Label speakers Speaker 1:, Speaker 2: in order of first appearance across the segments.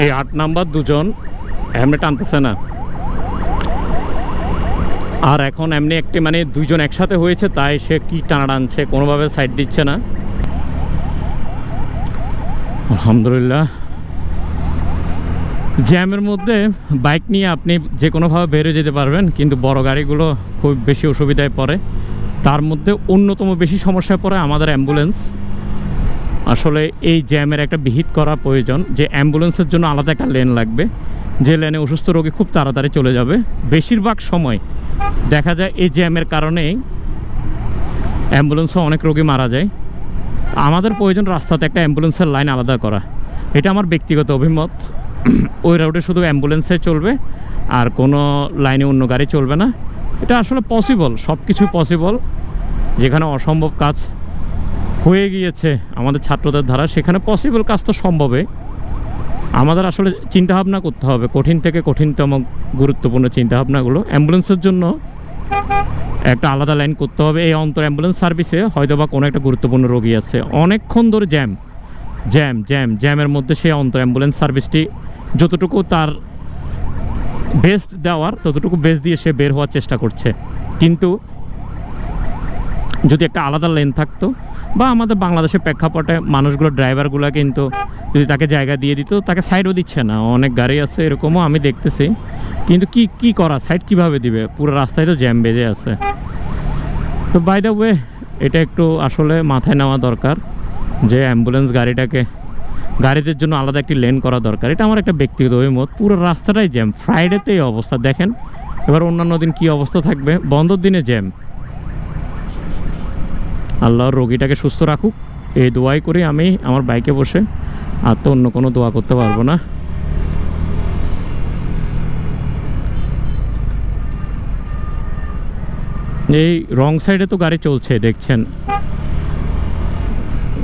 Speaker 1: এই আট নাম্বার দুজন এমনি টানতেছে না। আর এখন এমনি একটি মানে দুইজন একসাথে হয়েছে, তাই সে কি টানা টানছে কোনোভাবে সাইড দিচ্ছে না। আলহামদুলিল্লাহ। জ্যামের মধ্যে বাইক নিয়ে আপনি যে কোনোভাবে বেরিয়ে যেতে পারবেন, কিন্তু বড় গাড়িগুলো খুব বেশি অসুবিধায় পড়ে। তার মধ্যে অন্যতম বেশি সমস্যায় পড়ে আমাদের অ্যাম্বুলেন্স আসলে এই জ্যামের একটা বিহিত করা প্রয়োজন যে অ্যাম্বুলেন্সের জন্য আলাদা একটা লেন লাগবে। যে লেনে অসুস্থ রোগী খুব তাড়াতাড়ি চলে যাবে। বেশিরভাগ সময় দেখা যায় এই জ্যামের কারণেই অ্যাম্বুলেন্সও অনেক রোগী মারা যায়। আমাদের প্রয়োজন রাস্তাতে একটা অ্যাম্বুলেন্সের লাইন আলাদা করা। এটা আমার ব্যক্তিগত অভিমত। ওই রোডে শুধু অ্যাম্বুলেন্সে চলবে, আর কোনো লাইনে অন্য গাড়ি চলবে না। এটা আসলে পসিবল সব কিছু পসিবল যেখানে অসম্ভব কাজ। হয়ে গিয়েছে আমাদের ছাত্রদের দ্বারা। সেখানে পসিবল কাজ তো সম্ভবে। আমাদের আসলে চিন্তাভাবনা করতে হবে। কঠিন থেকে কঠিনতম গুরুত্বপূর্ণ চিন্তাভাবনাগুলো। অ্যাম্বুলেন্সের জন্য একটা আলাদা লাইন করতে হবে। এই অন্তর অ্যাম্বুলেন্স সার্ভিসে হয়তো বা কোনো একটা গুরুত্বপূর্ণ রোগী আছে। অনেকক্ষণ ধরে জ্যাম জ্যাম জ্যাম, জ্যামের মধ্যে সেই অন্তর অ্যাম্বুলেন্স সার্ভিসটি যতটুকু তার বেস্ট দেওয়ার, ততটুকু বেস্ট দিয়ে সে বের হওয়ার চেষ্টা করছে। কিন্তু যদি একটা আলাদা লেন থাকতো বা আমাদের বাংলাদেশের প্রেক্ষাপটে মানুষগুলো ড্রাইভারগুলো কিন্তু যদি তাকে জায়গা দিয়ে দিত, তাকে সাইডও দিচ্ছে না। অনেক গাড়ি আছে, এরকমও আমি দেখতেছি। কিন্তু কি কি করা সাইড কীভাবে দিবে? পুরো রাস্তায় তো জ্যাম বেজে আছে। তো বাই দ্য ওয়ে এটা একটু আসলে মাথায় নেওয়া দরকার যে অ্যাম্বুলেন্স গাড়িটাকে, গাড়িদের জন্য আলাদা একটি লেন করা দরকার। এটা আমার একটা ব্যক্তিগত অভিমত। পুরো রাস্তাটাই জ্যাম ফ্রাইডেতেই অবস্থা। দেখেন, এবার অন্যান্য দিন কি অবস্থা থাকবে? বন্ধর দিনে জ্যাম আল্লাহর রোগীটাকে সুস্থ রাখুক। এই দোয়াই করে আমি আমার বাইকে বসে। আর তো অন্য কোনো দোয়া করতে পারব না। এই রং সাইডে তো গাড়ি চলছে, দেখছেন।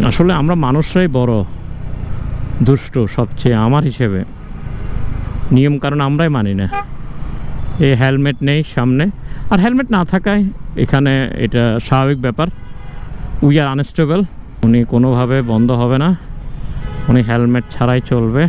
Speaker 1: আসলে আমরা মানুষরাই বড়, দুষ্ট সবচেয়ে আমার হিসেবে। নিয়ম কারণ আমরাই মানি না। এই হেলমেট নেই সামনে। আর হেলমেট না থাকায় এখানে এটা স্বাভাবিক ব্যাপার। উই আর আনস্টেবল উনি কোনোভাবে বন্ধ হবে না। উনি হেলমেট ছাড়াই চলবে।